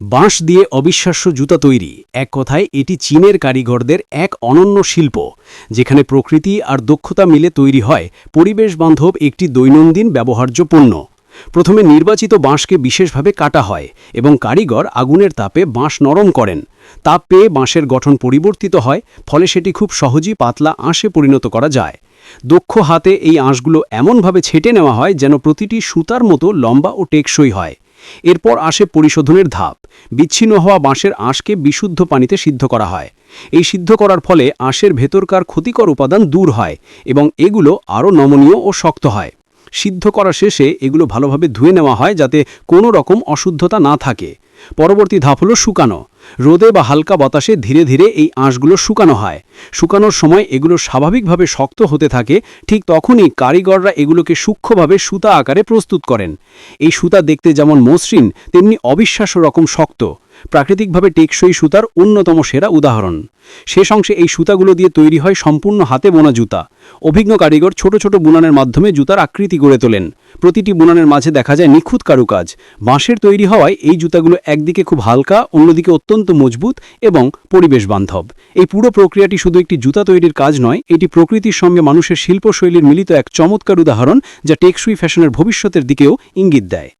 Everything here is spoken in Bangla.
বাঁশ দিয়ে অবিশ্বাস্য জুতা তৈরি। এক কথায়, এটি চীনের কারিগরদের এক অনন্য শিল্প, যেখানে প্রকৃতি আর দক্ষতা মিলে তৈরি হয়। পরিবেশ বান্ধব একটি দৈনন্দিন ব্যবহার্য পণ্য প্রথমে নির্বাচিত বাঁশকে বিশেষভাবে কাটা হয় এবং কারিগর আগুনের তাপে বাঁশ নরম করেন। তাপ পেয়ে বাঁশের গঠন পরিবর্তিত হয়, ফলে সেটি খুব সহজেই পাতলা আঁশে পরিণত করা যায়। দক্ষ হাতে এই আঁশগুলো এমনভাবে ছেটে নেওয়া হয় যেন প্রতিটি সুতার মতো লম্বা ও টেকসই হয়। এরপর আসে পরিশোধনের ধাপ। বিচ্ছিন্ন হওয়া বাঁশের আঁশকে বিশুদ্ধ পানিতে সিদ্ধ করা হয়। এই সিদ্ধ করার ফলে আঁশের ভেতরকার ক্ষতিকর উপাদান দূর হয় এবং এগুলো আরও নমনীয় ও শক্ত হয়। সিদ্ধ করা শেষে এগুলো ভালোভাবে ধুয়ে নেওয়া হয় যাতে কোনো রকম অশুদ্ধতা না থাকে। পরবর্তী ধাপ হলো শুকানো। রোদে বা হালকা বাতাসে ধীরে ধীরে এই আঁশগুলো শুকানো হয়। শুকানোর সময় এগুলো স্বাভাবিকভাবে শক্ত হতে থাকে, ঠিক তখনই কারিগররা এগুলোকে সূক্ষ্মভাবে সুতা আকারে প্রস্তুত করেন। এই সুতা দেখতে যেমন মসৃণ, তেমনি অবিশ্বাস্য রকম শক্ত। প্রাকৃতিকভাবে টেকসই সুতার অন্যতম সেরা উদাহরণ। শেষ অংশে এই সুতাগুলো দিয়ে তৈরি হয় সম্পূর্ণ হাতে বোনা জুতা। অভিজ্ঞ কারিগর ছোট ছোট বুনানের মাধ্যমে জুতার আকৃতি গড়ে তোলেন। প্রতিটি বুনানের মাঝে দেখা যায় নিখুঁত কারুকাজ। বাঁশের তৈরি হওয়ায় এই জুতাগুলো একদিকে খুব হালকা, অন্যদিকে অত্যন্ত মজবুত এবং পরিবেশ বান্ধব এই পুরো প্রক্রিয়াটি শুধু একটি জুতা তৈরির কাজ নয়, এটি প্রকৃতির সঙ্গে মানুষের শিল্পশৈলীর মিলিত এক চমৎকার উদাহরণ যা টেকসই ফ্যাশনের ভবিষ্যতের দিকেও ইঙ্গিত দেয়।